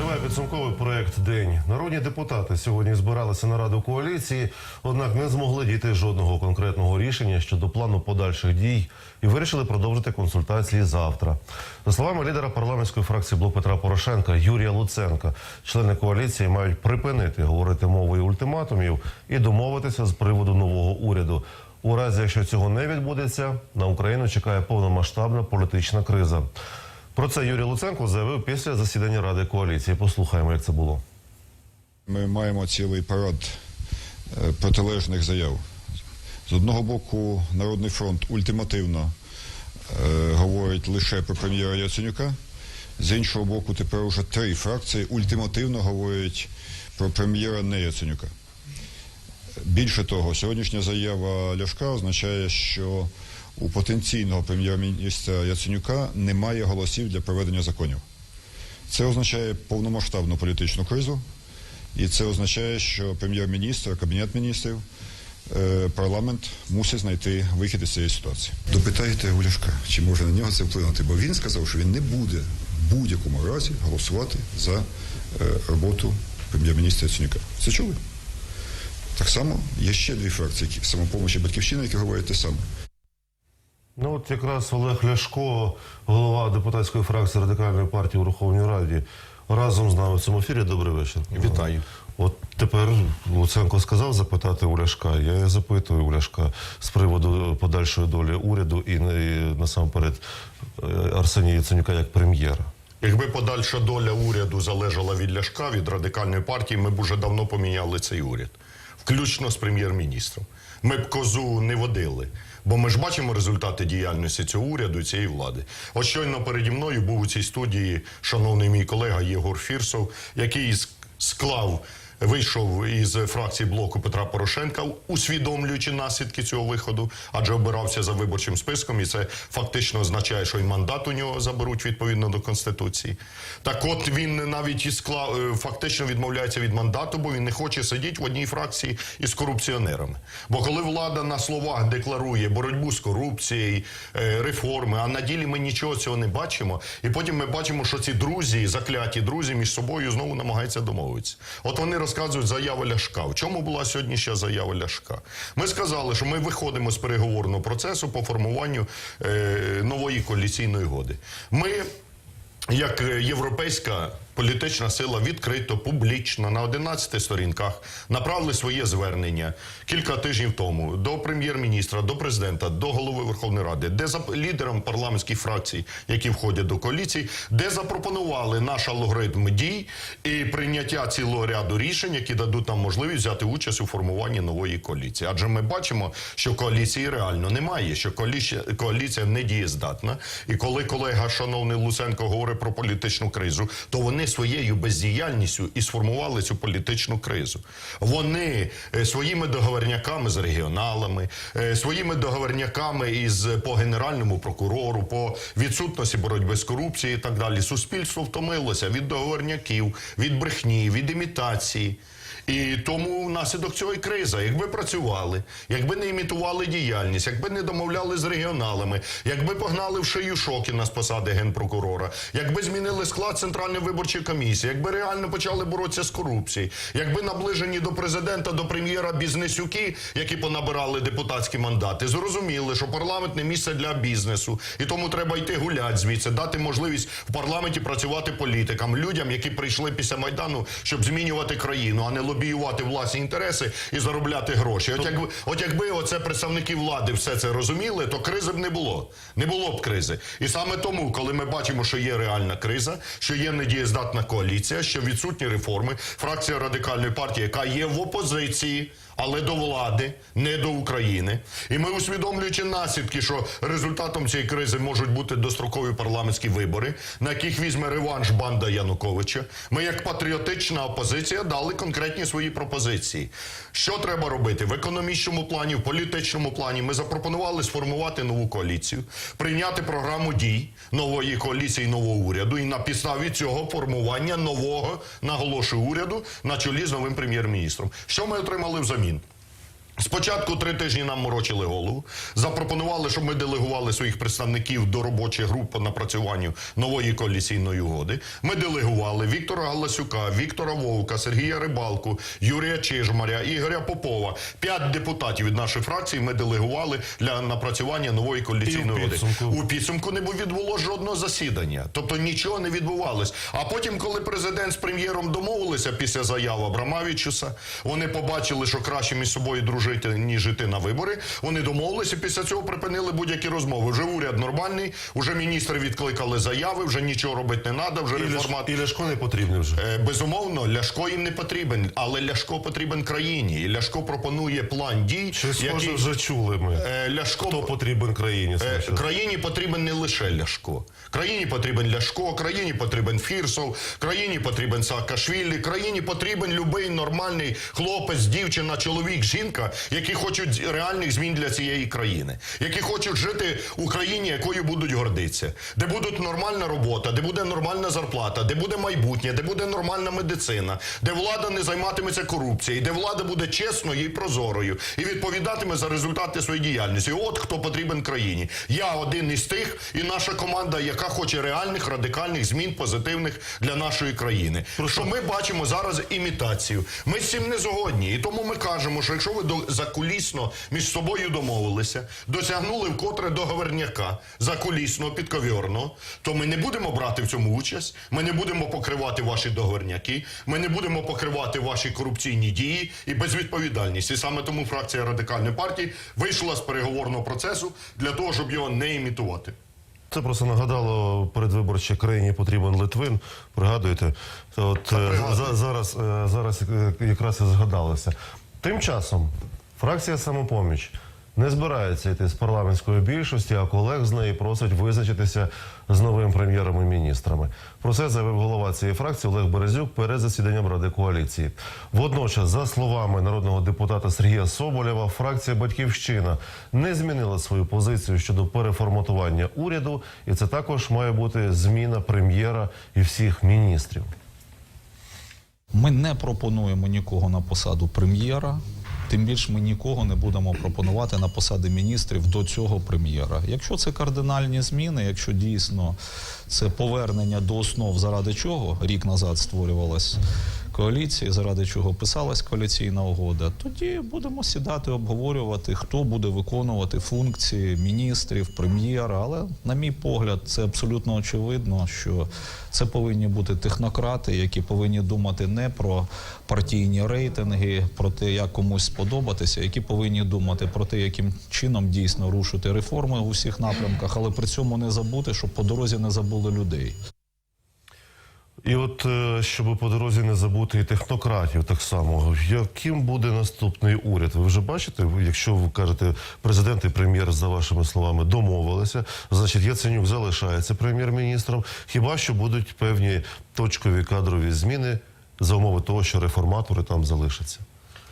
Триває підсумковий проект День. Народні депутати сьогодні збиралися на раду коаліції, однак не змогли дійти жодного конкретного рішення щодо плану подальших дій і вирішили продовжити консультації завтра. За словами лідера парламентської фракції Блок Петра Порошенка Юрія Луценка, члени коаліції мають припинити говорити мовою ультиматумів і домовитися з приводу нового уряду. У разі, якщо цього не відбудеться, на Україну чекає повномасштабна політична криза. Про це Юрій Луценко заявив після засідання Ради коаліції. Послухаємо, як це було. Ми маємо цілий парад е, протилежних заяв. З одного боку, Народний фронт ультимативно е, говорить лише про прем'єра Яценюка. З іншого боку, тепер уже три фракції ультимативно говорять про прем'єра не Яценюка. Більше того, сьогоднішня заява Ляшка означає, що у потенційного прем'єр-міністра Яценюка немає голосів для проведення законів. Це означає повномасштабну політичну кризу, і це означає, що прем'єр-міністр, кабінет міністрів, е, парламент мусить знайти вихід із цієї ситуації. Допитайте у Ляшка, чи може на нього це вплинути, бо він сказав, що він не буде в будь-якому разі голосувати за е, роботу прем'єр-міністра Яценюка. Це чули? Так само є ще дві фракції, які самопомочі батьківщина, які говорять те саме. Ну от якраз Олег Ляшко, голова депутатської фракції радикальної партії у Верховній Раді, разом з нами в цьому ефірі. Добрий вечір. Вітаю. От тепер Луценко сказав запитати у Ляшка. Я запитую у Ляшка з приводу подальшої долі уряду і, і насамперед е, Арсенія Яценюка як прем'єра. Якби подальша доля уряду залежала від Ляшка, від радикальної партії, ми б уже давно поміняли цей уряд, включно з прем'єр-міністром. Ми б козу не водили. Бо ми ж бачимо результати діяльності цього уряду цієї влади. От щойно переді мною був у цій студії шановний мій колега Єгор Фірсов, який склав. Вийшов із фракції блоку Петра Порошенка, усвідомлюючи наслідки цього виходу, адже обирався за виборчим списком, і це фактично означає, що і мандат у нього заберуть відповідно до конституції. Так, от він навіть і склав е, фактично відмовляється від мандату, бо він не хоче сидіти в одній фракції із корупціонерами. Бо коли влада на словах декларує боротьбу з корупцією, е, реформи, а на ділі ми нічого цього не бачимо, і потім ми бачимо, що ці друзі, закляті друзі, між собою знову намагаються домовитися. От вони розказують заяву Ляшка. В чому була сьогодні ще заява Ляшка? Ми сказали, що ми виходимо з переговорного процесу по формуванню е, нової коаліційної годи. Ми як е, європейська політична сила відкрито, публічно на 11 сторінках направили своє звернення кілька тижнів тому до прем'єр-міністра, до президента, до голови Верховної Ради, де за лідерам парламентських фракцій, які входять до коаліції, де запропонували наш алгоритм дій і прийняття цілого ряду рішень, які дадуть нам можливість взяти участь у формуванні нової коаліції. Адже ми бачимо, що коаліції реально немає, що коаліція, коаліція не дієздатна. І коли колега шановний Луценко говорить про політичну кризу, то вони своєю бездіяльністю і сформували цю політичну кризу. Вони е, своїми договорняками з регіоналами, е, своїми договорняками із по генеральному прокурору, по відсутності боротьби з корупцією і так далі. Суспільство втомилося від договорняків, від брехні, від імітації. І тому внаслідок цього і криза. Якби працювали, якби не імітували діяльність, якби не домовляли з регіоналами, якби погнали в шию Шокіна з посади генпрокурора, якби змінили склад Центральної виборчої комісії, якби реально почали боротися з корупцією, якби наближені до президента, до прем'єра бізнесюки, які понабирали депутатські мандати, зрозуміли, що парламент не місце для бізнесу, і тому треба йти гуляти звідси, дати можливість в парламенті працювати політикам, людям, які прийшли після майдану, щоб змінювати країну, а не лобіювати власні інтереси і заробляти гроші. От якби, от якби оце представники влади все це розуміли, то кризи б не було. Не було б кризи. І саме тому, коли ми бачимо, що є реальна криза, що є недієздатна коаліція, що відсутні реформи, фракція радикальної партії, яка є в опозиції. Але до влади, не до України, і ми усвідомлюючи наслідки, що результатом цієї кризи можуть бути дострокові парламентські вибори, на яких візьме реванш банда Януковича. Ми, як патріотична опозиція, дали конкретні свої пропозиції. Що треба робити в економічному плані, в політичному плані? Ми запропонували сформувати нову коаліцію, прийняти програму дій нової коаліції, нового уряду, і на підставі цього формування нового наголошую уряду на чолі з новим прем'єр-міністром. Що ми отримали взамін? Спочатку три тижні нам морочили голову, запропонували, щоб ми делегували своїх представників до робочих груп по напрацюванню нової коаліційної угоди. Ми делегували Віктора Галасюка, Віктора Вовка, Сергія Рибалку, Юрія Чижмаря, Ігоря Попова. П'ять депутатів від нашої фракції ми делегували для напрацювання нової коаліційної угоди. У підсумку не відбулося жодного засідання, тобто нічого не відбувалось. А потім, коли президент з прем'єром домовилися після заяви Абрамавічуса, вони побачили, що краще між собою дружити, ніж іти на вибори. Вони домовилися. Після цього припинили будь-які розмови. Вже уряд нормальний, вже міністри відкликали заяви, вже нічого робити не треба, вже І, реформат. і Ляшко не потрібний вже. Е, Безумовно, Ляшко їм не потрібен, але Ляшко потрібен країні. І Ляшко пропонує план дій, Чи який вже чули ми? е, Ляшко Хто потрібен країні? Е, Країні потрібен не лише Ляшко. Країні потрібен Ляшко, країні потрібен Фірсов, країні потрібен Саакашвілі, країні потрібен любий нормальний хлопець, дівчина, чоловік, жінка, які хочуть реальних змін для цієї країни, які хочуть жити у країні, якою будуть гордитися, де буде нормальна робота, де буде нормальна зарплата, де буде майбутнє, де буде нормальна медицина, де влада не займатиметься корупцією, де влада буде чесною і прозорою і відповідатиме за результати своєї діяльності. От хто потрібен країні. Я один із тих, і наша команда, яка хоче реальних радикальних змін позитивних для нашої країни. Що ми бачимо зараз імітацію. Ми з цим не згодні, і тому ми кажемо, що якщо ви до закулісно між собою домовилися, досягнули вкотре договорняка закулісного, підковірного, то ми не будемо брати в цьому участь. Ми не будемо покривати ваші договорняки. Ми не будемо покривати ваші корупційні дії і безвідповідальність. І саме тому фракція радикальної партії вийшла з переговорного процесу для того, щоб його не імітувати. Це просто нагадало передвиборчій країні потрібен Литвин. Пригадуєте? От е, за- зараз, е, зараз е, якраз і згадалося. Тим часом фракція самопоміч не збирається йти з парламентської більшості, а колег з неї просить визначитися з новим прем'єром і міністрами. Про це заявив голова цієї фракції Олег Березюк перед засіданням Ради коаліції. Водночас, за словами народного депутата Сергія Соболєва, фракція Батьківщина не змінила свою позицію щодо переформатування уряду, і це також має бути зміна прем'єра і всіх міністрів. Ми не пропонуємо нікого на посаду прем'єра. Тим більше ми нікого не будемо пропонувати на посади міністрів до цього прем'єра. Якщо це кардинальні зміни, якщо дійсно це повернення до основ, заради чого рік назад створювалась коаліція, заради чого писалась коаліційна угода, тоді будемо сідати, обговорювати, хто буде виконувати функції міністрів, прем'єра. Але, на мій погляд, це абсолютно очевидно, що це повинні бути технократи, які повинні думати не про партійні рейтинги, про те, як комусь сподобатися, які повинні думати про те, яким чином дійсно рушити реформи у всіх напрямках, але при цьому не забути, щоб по дорозі не забули людей. І от е, щоб по дорозі не забути і технократів, так само яким буде наступний уряд? Ви вже бачите, якщо ви кажете, президент і прем'єр за вашими словами домовилися, значить Яценюк залишається прем'єр-міністром. Хіба що будуть певні точкові кадрові зміни за умови того, що реформатори там залишаться?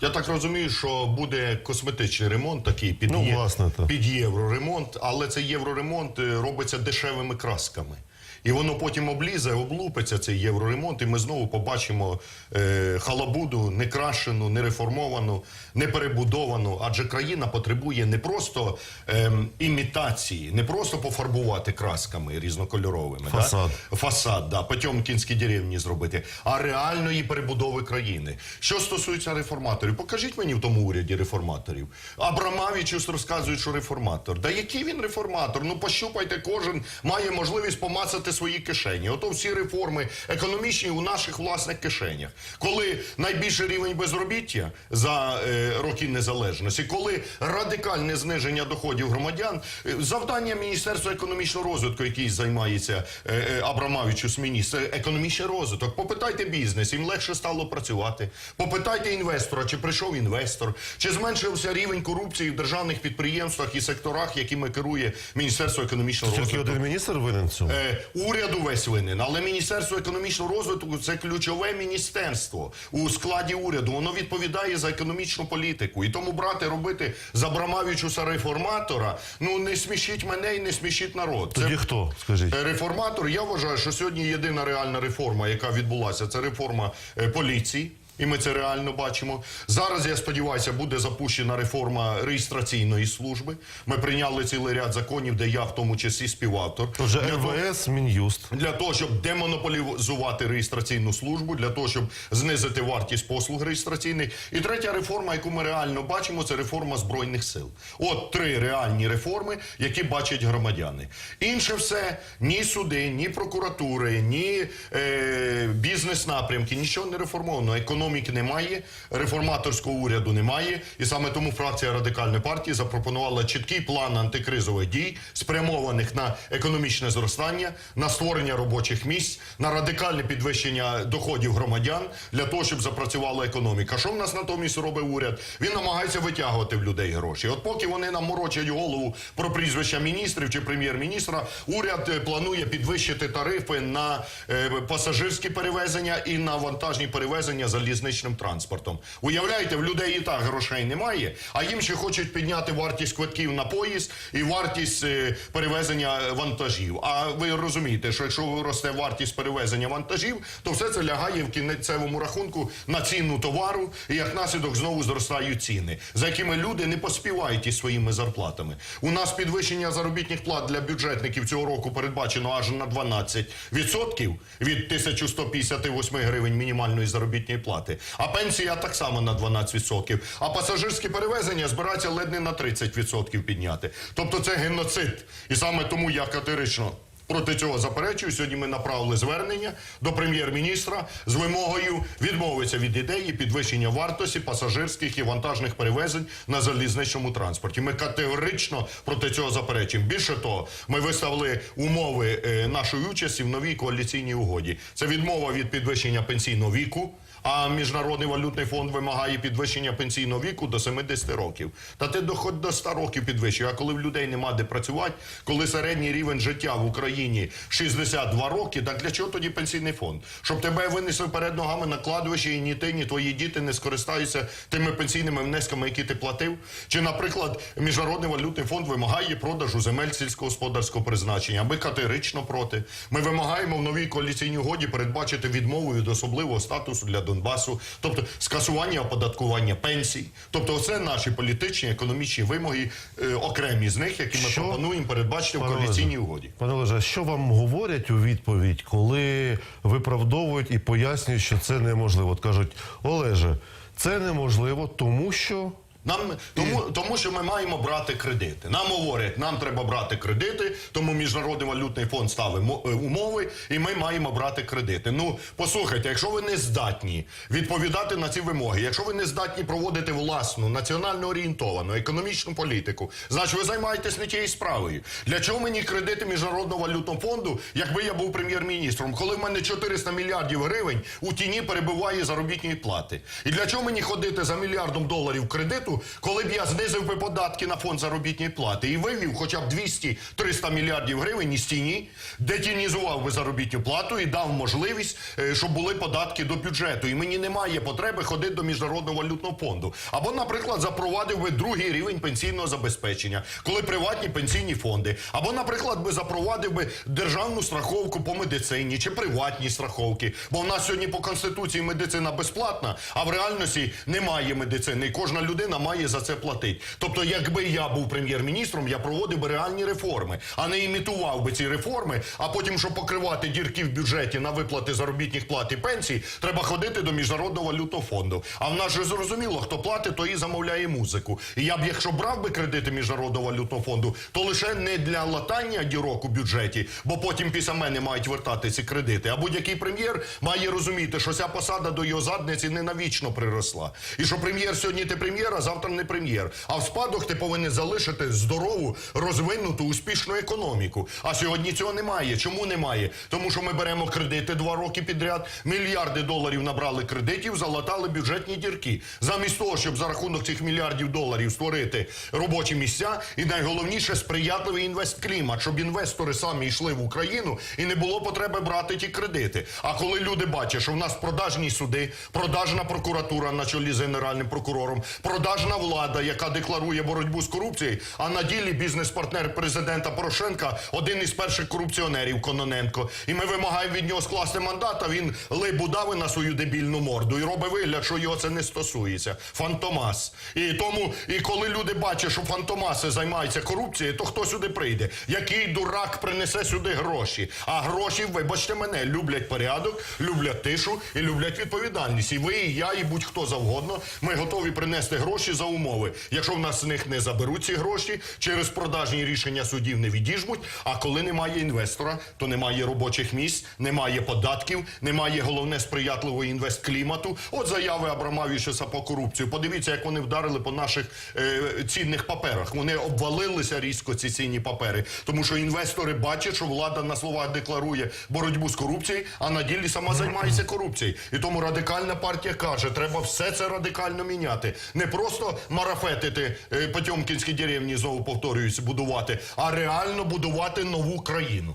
Я так розумію, що буде косметичний ремонт такий під, Ну, є- власне, так. під євроремонт, але цей євроремонт е, робиться дешевими красками. І воно потім облізе, облупиться цей євроремонт, і ми знову побачимо е, халабуду не крашену, не реформовану, не перебудовану. Адже країна потребує не просто ем, імітації, не просто пофарбувати красками різнокольоровими. Фасад. Да? фасад, да, Потьомкінські деревні зробити, а реальної перебудови країни. Що стосується реформаторів, покажіть мені в тому уряді реформаторів. Абрамавічус розказує, що реформатор. Да який він реформатор? Ну пощупайте, кожен має можливість помацати свої кишені. Ото всі реформи економічні у наших власних кишенях. Коли найбільший рівень безробіття за е, роки незалежності, коли радикальне зниження доходів громадян, е, завдання Міністерства економічного розвитку, який займається е, е, Абрамавічус міністр, це економічний розвиток. Попитайте бізнес, їм легше стало працювати. Попитайте інвестора, чи прийшов інвестор, чи зменшився рівень корупції в державних підприємствах і секторах, якими керує Міністерство економічного Тільки розвитку. один міністр винен цьому? Е, уряду весь винен, але Міністерство економічного розвитку це ключове міністерство у складі уряду. Воно відповідає за економічну політику. І тому брати робити з Абрамавічуса реформатора. Ну не смішіть мене і не смішіть народ. Тоді хто? Скажіть. Е, Реформатор, я вважаю, що сьогодні єдина реальна реформа, яка відбулася, це реформа е, поліції. І ми це реально бачимо. Зараз я сподіваюся, буде запущена реформа реєстраційної служби. Ми прийняли цілий ряд законів, де я в тому числі співавтор. Отже, МВС, Мін'юст. для того, щоб демонополізувати реєстраційну службу, для того, щоб знизити вартість послуг реєстраційних. І третя реформа, яку ми реально бачимо, це реформа збройних сил. От три реальні реформи, які бачать громадяни. Інше все ні суди, ні прокуратури, ні е, бізнес-напрямки, нічого не реформовано. Економіки немає, реформаторського уряду немає. І саме тому фракція радикальної партії запропонувала чіткий план антикризових дій, спрямованих на економічне зростання, на створення робочих місць, на радикальне підвищення доходів громадян для того, щоб запрацювала економіка. Що в нас натомість робить уряд? Він намагається витягувати в людей гроші. От поки вони нам морочать голову про прізвища міністрів чи прем'єр-міністра, уряд е, планує підвищити тарифи на е, пасажирські перевезення і на вантажні перевезення залізничним транспортом. Уявляєте, в людей і так грошей немає, а їм ще хочуть підняти вартість квитків на поїзд і вартість е, перевезення вантажів. А ви розумієте, що якщо росте вартість перевезення вантажів, то все це лягає в кінцевому рахунку на ціну товару, і як наслідок знову зростають ціни, за якими люди не поспівають із своїми зарплатами. У нас підвищення заробітних плат для бюджетників цього року передбачено аж на 12% від 1158 гривень мінімальної заробітної плати. А пенсія так само на 12%. А пасажирські перевезення збираються ледь не на 30% підняти. Тобто це геноцид. І саме тому я категорично Проти цього заперечую. Сьогодні ми направили звернення до прем'єр-міністра з вимогою відмовитися від ідеї підвищення вартості пасажирських і вантажних перевезень на залізничному транспорті. Ми категорично проти цього заперечуємо. Більше того, ми виставили умови е, нашої участі в новій коаліційній угоді. Це відмова від підвищення пенсійного віку. А міжнародний валютний фонд вимагає підвищення пенсійного віку до 70 років. Та ти доходь до 100 років підвищує. А коли в людей нема де працювати, коли середній рівень життя в Україні 62 роки, так для чого тоді пенсійний фонд? Щоб тебе винесли перед ногами на кладовище і ні ти, ні твої діти не скористаються тими пенсійними внесками, які ти платив? Чи, наприклад, міжнародний валютний фонд вимагає продажу земель сільськогосподарського призначення? Ми категорично проти. Ми вимагаємо в новій коаліційній угоді передбачити відмову від особливого статусу для Донбасу, тобто скасування оподаткування пенсій. Тобто, це наші політичні економічні вимоги, е, окремі з них, які ми Що? пропонуємо передбачити в Пане коаліційній угоді. Пане Олеже, що вам говорять у відповідь, коли виправдовують і пояснюють, що це неможливо? От кажуть, Олеже, це неможливо, тому що. Нам тому, тому, що ми маємо брати кредити. Нам говорять, нам треба брати кредити, тому міжнародний валютний фонд ставить е, умови, і ми маємо брати кредити. Ну послухайте, якщо ви не здатні відповідати на ці вимоги, якщо ви не здатні проводити власну національно орієнтовану економічну політику, значить ви займаєтесь не тією справою. Для чого мені кредити міжнародного валютного фонду, якби я був прем'єр-міністром, коли в мене 400 мільярдів гривень у тіні перебуває заробітної плати? І для чого мені ходити за мільярдом доларів кредиту, коли б я знизив би податки на фонд заробітної плати і вивів хоча б 200-300 мільярдів гривень із тіні, детінізував би заробітну плату і дав можливість, е, щоб були податки до бюджету. І мені немає потреби ходити до міжнародного валютного фонду. Або, наприклад, запровадив би другий рівень пенсійного забезпечення, коли приватні пенсійні фонди, або, наприклад, би запровадив би державну страховку по медицині чи приватні страховки. Бо в нас сьогодні по конституції медицина безплатна, а в реальності немає медицини. І кожна людина має за це платити. Тобто, якби я був прем'єр-міністром, я проводив би реальні реформи, а не імітував би ці реформи. А потім, щоб покривати дірки в бюджеті на виплати заробітних плат і пенсій, треба ходити до міжнародного валютного фонду. А в нас же зрозуміло, хто платить, то і замовляє музику. І я б, якщо брав би кредити міжнародного валютного фонду, то лише не для латання дірок у бюджеті, бо потім після мене мають вертати ці кредити. А будь-який прем'єр має розуміти, що ця посада до його задниці не навічно приросла. І що прем'єр сьогодні ти прем'єр, а завтра не прем'єр. А в спадок ти повинен залишити здорову, розвинуту, успішну економіку. А сьогодні цього немає. Чому немає? Тому що ми беремо кредити два роки підряд, мільярди доларів набрали кредитів, залатали бюджетні дірки. Замість того, щоб за рахунок цих мільярдів доларів створити робочі місця, і найголовніше сприятливий інвестклімат, щоб інвестори самі йшли в Україну і не було потреби брати ті кредити. А коли люди бачать, що в нас продажні суди, продажна прокуратура на чолі з генеральним прокурором, продажна продажна влада, яка декларує боротьбу з корупцією, а на ділі бізнес-партнер президента Порошенка один із перших корупціонерів Кононенко. І ми вимагаємо від нього скласти мандат, а він либу дави на свою дебільну морду і робить вигляд, що його це не стосується. Фантомас. І тому, і коли люди бачать, що фантомаси займаються корупцією, то хто сюди прийде? Який дурак принесе сюди гроші? А гроші, вибачте мене, люблять порядок, люблять тишу і люблять відповідальність. І ви, і я, і будь-хто завгодно. Ми готові принести гроші за умови. Якщо в нас з них не заберуть ці гроші, через продажні рішення судів не відіжмуть. А коли немає інвестора, то немає робочих місць, немає податків, немає головне сприятливого інвестклімату. От заяви Абрамавішеса по корупцію. Подивіться, як вони вдарили по наших е, цінних паперах. Вони обвалилися різко ці цінні папери, тому що інвестори бачать, що влада на словах декларує боротьбу з корупцією, а на ділі сама займається корупцією. І тому радикальна партія каже, треба все це радикально міняти. Не просто марафетити е, Потьомкінські деревні, знову повторююсь, будувати, а реально будувати нову країну.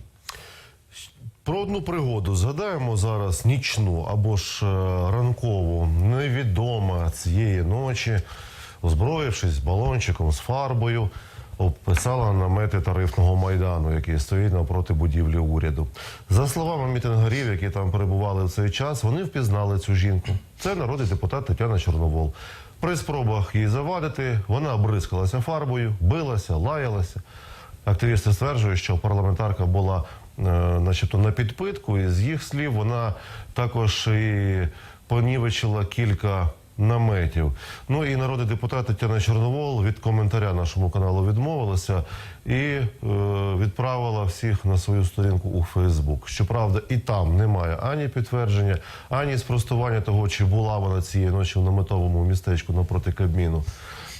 Про одну пригоду згадаємо зараз нічну або ж е, ранкову. Невідома цієї ночі, озброївшись балончиком з фарбою, обписала намети тарифного майдану, який стоїть навпроти будівлі уряду. За словами мітингарів, які там перебували в цей час, вони впізнали цю жінку. Це народний депутат Тетяна Чорновол. При спробах її завадити, вона бризкалася фарбою, билася, лаялася. Активісти стверджують, що парламентарка була е, начебто на підпитку, і з їх слів вона також і понівечила кілька наметів. Ну і народний депутат Тетяна Чорновол від коментаря нашому каналу відмовилася і е, відправила всіх на свою сторінку у Фейсбук. Щоправда, і там немає ані підтвердження, ані спростування того, чи була вона цієї ночі в наметовому містечку напроти Кабміну.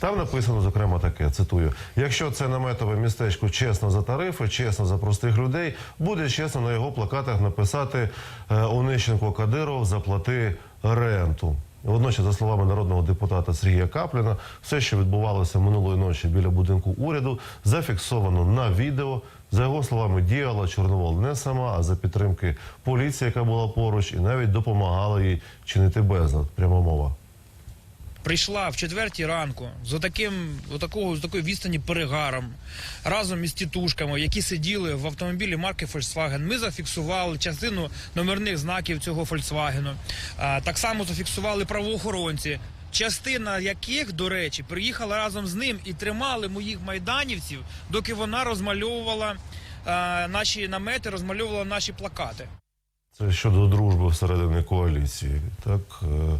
Там написано, зокрема, таке: цитую: якщо це наметове містечко чесно за тарифи, чесно за простих людей, буде чесно на його плакатах написати е, Онищенко Кадиров заплати ренту. Водночас, за словами народного депутата Сергія Капліна, все, що відбувалося минулої ночі біля будинку уряду, зафіксовано на відео. За його словами, діяла Чорновол не сама, а за підтримки поліції, яка була поруч, і навіть допомагала їй чинити безлад. Пряма мова. Прийшла в четвертій ранку з отаким, отакого, з такою відстані перегаром разом із тітушками, які сиділи в автомобілі марки Volkswagen. Ми зафіксували частину номерних знаків цього Volkswagen. Так само зафіксували правоохоронці. Частина яких, до речі, приїхала разом з ним і тримали моїх майданівців, доки вона розмальовувала а, наші намети, розмальовувала наші плакати. Це щодо дружби всередині коаліції. Так, е,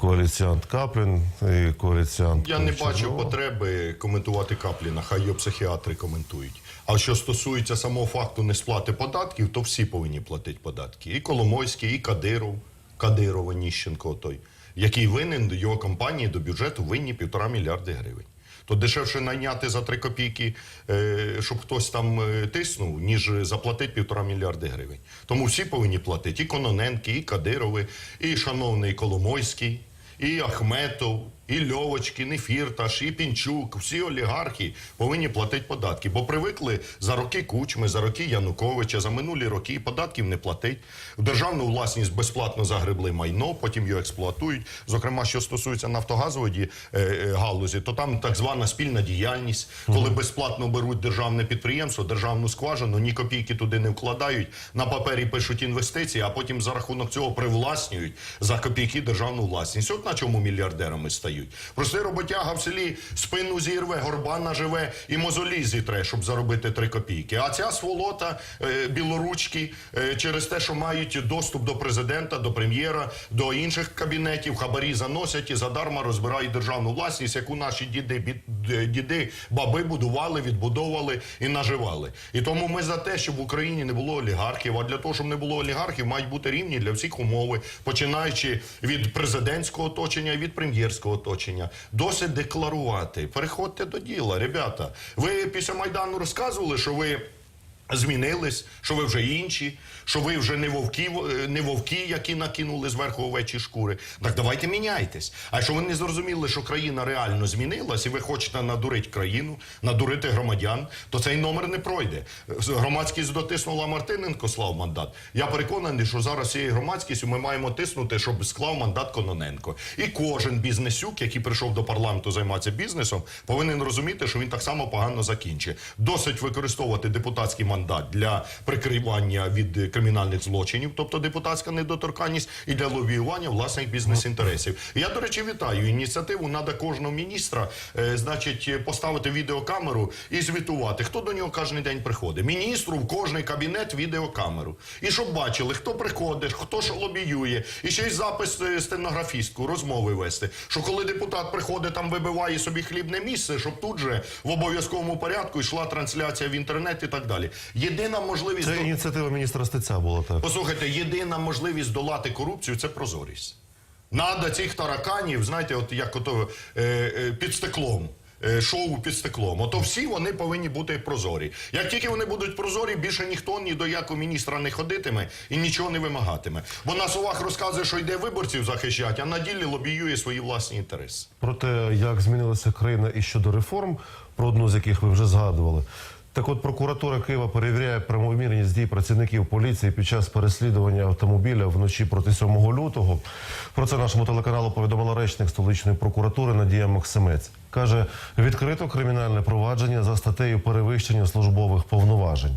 коаліціант Каплін і коаліціант. Я не Чорнова. бачу потреби коментувати Капліна, хай його психіатри коментують. А що стосується самого факту несплати податків, то всі повинні платити податки. І Коломойський, і Кадиров, Кадирова, Ніщенко той, який винен його компанії до бюджету винні півтора мільярди гривень. То дешевше найняти за три копійки, е, щоб хтось там е, тиснув, ніж заплатити півтора мільярди гривень. Тому всі повинні платити. І Кононенки, і Кадирови, і шановний Коломойський, і Ахметов, і Льовочкін, і Фірташ, і Пінчук, всі олігархи повинні платити податки, бо привикли за роки Кучми, за роки Януковича, за минулі роки податків не платить. В державну власність безплатно загребли майно, потім його експлуатують. Зокрема, що стосується нафтогазової е, е, галузі, то там так звана спільна діяльність, коли безплатно беруть державне підприємство, державну скважину, ні копійки туди не вкладають, на папері пишуть інвестиції, а потім за рахунок цього привласнюють за копійки державну власність. От на чому мільярдерами стають. Простий роботяга в селі спину зірве, горба наживе і мозолі зітре, щоб заробити три копійки. А ця сволота е, білоручки е, через те, що мають доступ до президента, до прем'єра, до інших кабінетів, хабарі заносять і задарма розбирають державну власність, яку наші діди, бід- е, діди, баби будували, відбудовували і наживали. І тому ми за те, щоб в Україні не було олігархів. А для того, щоб не було олігархів, мають бути рівні для всіх умови, починаючи від президентського оточення і від прем'єрського оточення. Досить декларувати. Переходьте до діла, ребята. Ви після майдану розказували, що ви. Змінились, що ви вже інші, що ви вже не вовки, е, не вовки, які накинули зверху овечі шкури. Так давайте міняйтесь. А якщо ви не зрозуміли, що країна реально змінилась, і ви хочете надурити країну, надурити громадян, то цей номер не пройде. Громадськість дотиснула Мартиненко, слав мандат. Я переконаний, що зараз цією громадськістю ми маємо тиснути, щоб склав мандат Кононенко. І кожен бізнесюк, який прийшов до парламенту займатися бізнесом, повинен розуміти, що він так само погано закінчить. Досить використовувати депутатський мандат для прикривання від кримінальних злочинів, тобто депутатська недоторканність, і для лобіювання власних бізнес-інтересів. Я, до речі, вітаю ініціативу. Надо кожного міністра, е, значить, поставити відеокамеру і звітувати, хто до нього кожен день приходить. Міністру в кожний кабінет відеокамеру. І щоб бачили, хто приходить, хто що лобіює, і ще й запис е, стенографістку, розмови вести. Що коли депутат приходить, там вибиває собі хлібне місце, щоб тут же в обов'язковому порядку йшла трансляція в інтернет і так далі. Єдина можливість Це до- ініціатива міністра Стеця була так. Послухайте, єдина можливість долати корупцію це прозорість. Надо цих тараканів, знаєте, от як ото е, е, під стеклом. е, Шоу під стеклом. Ото всі вони повинні бути прозорі. Як тільки вони будуть прозорі, більше ніхто ні до якого міністра не ходитиме і нічого не вимагатиме. Бо на словах розказує, що йде виборців захищати, а на ділі лобіює свої власні інтереси. Про те, як змінилася країна і щодо реформ, про одну з яких ви вже згадували. Так от прокуратура Києва перевіряє правомірність дій працівників поліції під час переслідування автомобіля вночі проти 7 лютого. Про це нашому телеканалу повідомила речник столичної прокуратури Надія Максимець. Каже, відкрито кримінальне провадження за статтею перевищення службових повноважень.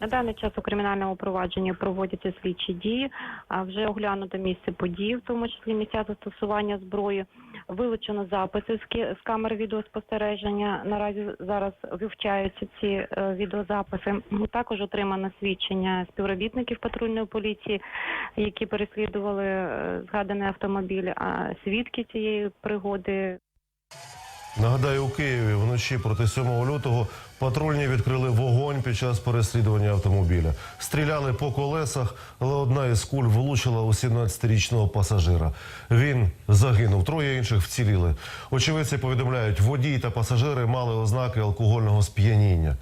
На даний час у кримінальному провадженні проводяться слідчі дії. а Вже оглянуто місце подій, в тому числі місця застосування зброї. Вилучено записи з з камер відеоспостереження. Наразі зараз вивчаються ці е, відеозаписи. Також отримано свідчення співробітників патрульної поліції, які переслідували е, згаданий автомобіль. А свідки цієї пригоди Нагадаю, у Києві вночі проти 7 лютого патрульні відкрили вогонь під час переслідування автомобіля. Стріляли по колесах, але одна із куль влучила у 17-річного пасажира. Він загинув. Троє інших вціліли. Очевидці повідомляють, водій та пасажири мали ознаки алкогольного сп'яніння.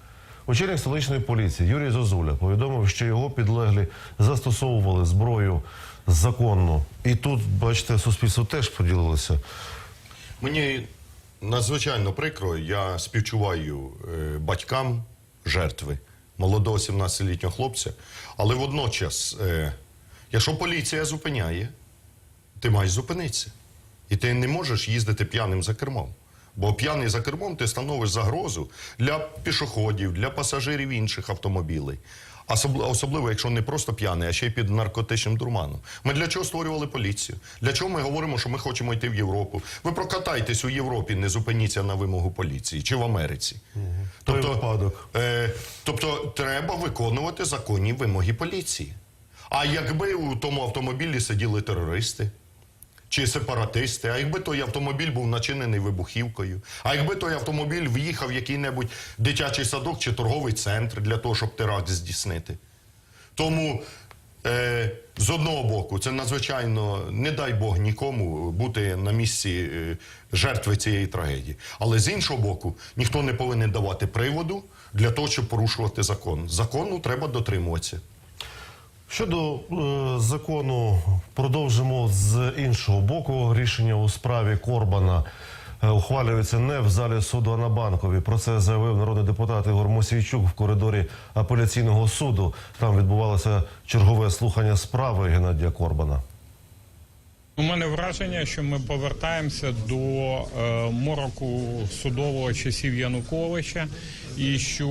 Очільник столичної поліції Юрій Зозуля повідомив, що його підлеглі застосовували зброю законно. І тут, бачите, суспільство теж поділилося. Мені надзвичайно прикро, я співчуваю е, батькам жертви молодого 17-літнього хлопця, але водночас, е, якщо поліція зупиняє, ти маєш зупинитися. І ти не можеш їздити п'яним за кермом. Бо п'яний за кермом ти становиш загрозу для пішоходів, для пасажирів інших автомобілей. Особливо, якщо не просто п'яний, а ще й під наркотичним дурманом. Ми для чого створювали поліцію? Для чого ми говоримо, що ми хочемо йти в Європу? Ви прокатайтесь у Європі, не зупиніться на вимогу поліції чи в Америці. Той випадок. Е, тобто треба виконувати законні вимоги поліції. А якби у тому автомобілі сиділи терористи чи сепаратисти, а якби той автомобіль був начинений вибухівкою, а якби той автомобіль в'їхав в який-небудь дитячий садок чи торговий центр для того, щоб теракт здійснити. Тому е, з одного боку, це надзвичайно не дай Бог нікому бути на місці е, жертви цієї трагедії. Але з іншого боку, ніхто не повинен давати приводу для того, щоб порушувати закон. Закону треба дотримуватися. Щодо е, закону, продовжимо з іншого боку. Рішення у справі Корбана е, ухвалюється не в залі суду, а на банкові. Про це заявив народний депутат Ігор Мосійчук в коридорі апеляційного суду. Там відбувалося чергове слухання справи Геннадія Корбана. У мене враження, що ми повертаємося до е, мороку судового часів Януковича, і що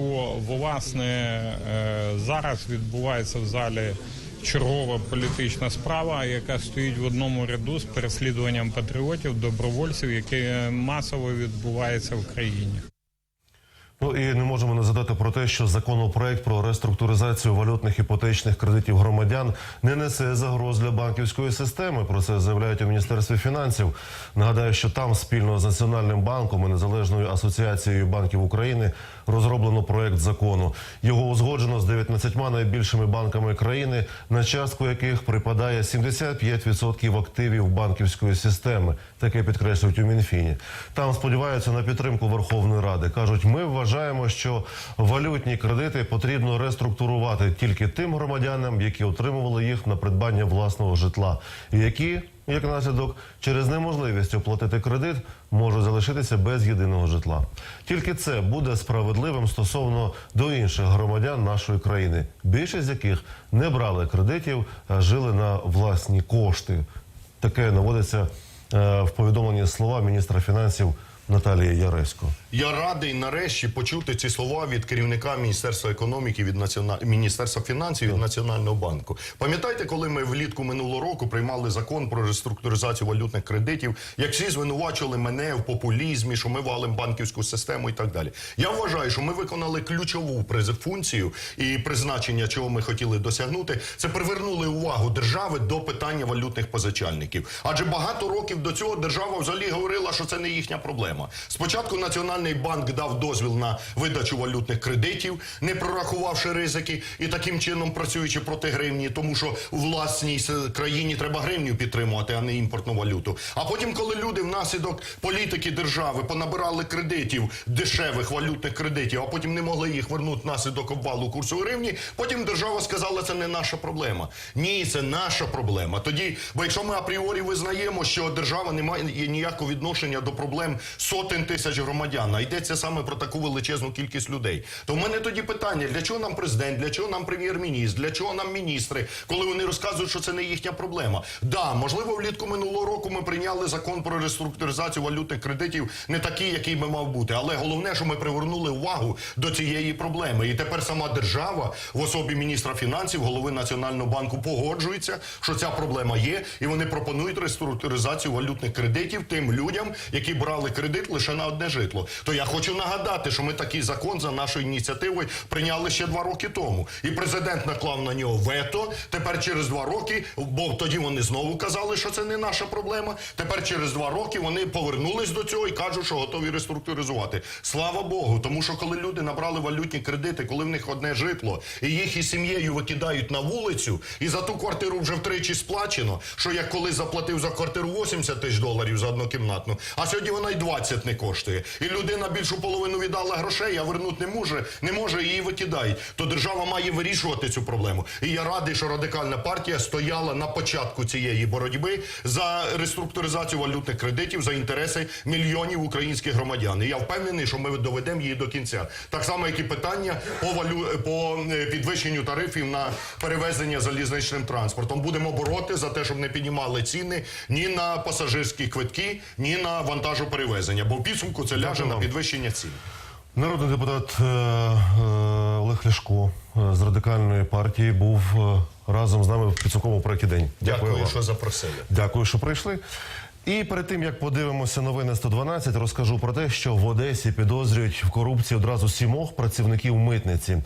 власне е, зараз відбувається в залі чергова політична справа, яка стоїть в одному ряду з переслідуванням патріотів, добровольців, яке масово відбувається в країні. Ну і не можемо не згадати про те, що законопроект про реструктуризацію валютних іпотечних кредитів громадян не несе загроз для банківської системи. Про це заявляють у міністерстві фінансів. Нагадаю, що там спільно з Національним банком і незалежною асоціацією банків України розроблено проект закону. Його узгоджено з 19 найбільшими банками країни, на частку яких припадає 75% активів банківської системи. Таке підкреслюють у Мінфіні. Там сподіваються на підтримку Верховної Ради. кажуть, ми вважаємо. Вважаємо, що валютні кредити потрібно реструктурувати тільки тим громадянам, які отримували їх на придбання власного житла, і які, як наслідок, через неможливість оплатити кредит можуть залишитися без єдиного житла. Тільки це буде справедливим стосовно до інших громадян нашої країни, більшість з яких не брали кредитів, а жили на власні кошти. Таке наводиться е, в повідомленні слова міністра фінансів Наталії Яресько. Я радий нарешті почути ці слова від керівника Міністерства економіки від національ... Міністерства фінансів від Національного банку. Пам'ятаєте, коли ми влітку минулого року приймали закон про реструктуризацію валютних кредитів, як всі звинувачували мене в популізмі, що ми валимо банківську систему і так далі. Я вважаю, що ми виконали ключову функцію і призначення, чого ми хотіли досягнути, це привернули увагу держави до питання валютних позичальників. Адже багато років до цього держава взагалі говорила, що це не їхня проблема. Спочатку Національний банк дав дозвіл на видачу валютних кредитів, не прорахувавши ризики, і таким чином працюючи проти гривні, тому що у власній країні треба гривню підтримувати, а не імпортну валюту. А потім, коли люди внаслідок політики держави понабирали кредитів, дешевих валютних кредитів, а потім не могли їх вернути внаслідок обвалу курсу гривні, потім держава сказала, це не наша проблема. Ні, це наша проблема. Тоді, бо якщо ми апріорі визнаємо, що держава не має ніякого відношення до проблем сотень тисяч громадян, а йдеться саме про таку величезну кількість людей, то в мене тоді питання: для чого нам президент, для чого нам прем'єр-міністр, для чого нам міністри, коли вони розказують, що це не їхня проблема? Да, можливо, влітку минулого року ми прийняли закон про реструктуризацію валютних кредитів, не такий, який би мав бути. Але головне, що ми привернули увагу до цієї проблеми. І тепер сама держава в особі міністра фінансів, голови Національного банку, погоджується, що ця проблема є, і вони пропонують реструктуризацію валютних кредитів тим людям, які брали кредит лише на одне житло. То я хочу нагадати, що ми такий закон за нашою ініціативою прийняли ще два роки тому. І президент наклав на нього вето. Тепер через два роки, бо тоді вони знову казали, що це не наша проблема. Тепер через два роки вони повернулись до цього і кажуть, що готові реструктуризувати. Слава Богу, тому що коли люди набрали валютні кредити, коли в них одне житло, і їх із сім'єю викидають на вулицю, і за ту квартиру вже втричі сплачено. Що як колись заплатив за квартиру 80 тисяч доларів за однокімнатну, а сьогодні вона й 20 не коштує. І людина більшу половину віддала грошей, а вернути не може, не може її викидають. То держава має вирішувати цю проблему. І я радий, що радикальна партія стояла на початку цієї боротьби за реструктуризацію валютних кредитів за інтереси мільйонів українських громадян. І я впевнений, що ми доведемо її до кінця. Так само, як і питання по валю по е, підвищенню тарифів на перевезення залізничним транспортом. Будемо бороти за те, щоб не піднімали ціни ні на пасажирські квитки, ні на вантажоперевезення. Бо в підсумку це ляже на. Підвищення цін. Народний депутат е, е, Олег Ляшко е, з радикальної партії був разом з нами в підсумковому проєкті день. Дякую, вам. що запросили. Дякую, що прийшли. І перед тим як подивимося новини 112, розкажу про те, що в Одесі підозрюють в корупції одразу сімох працівників митниці.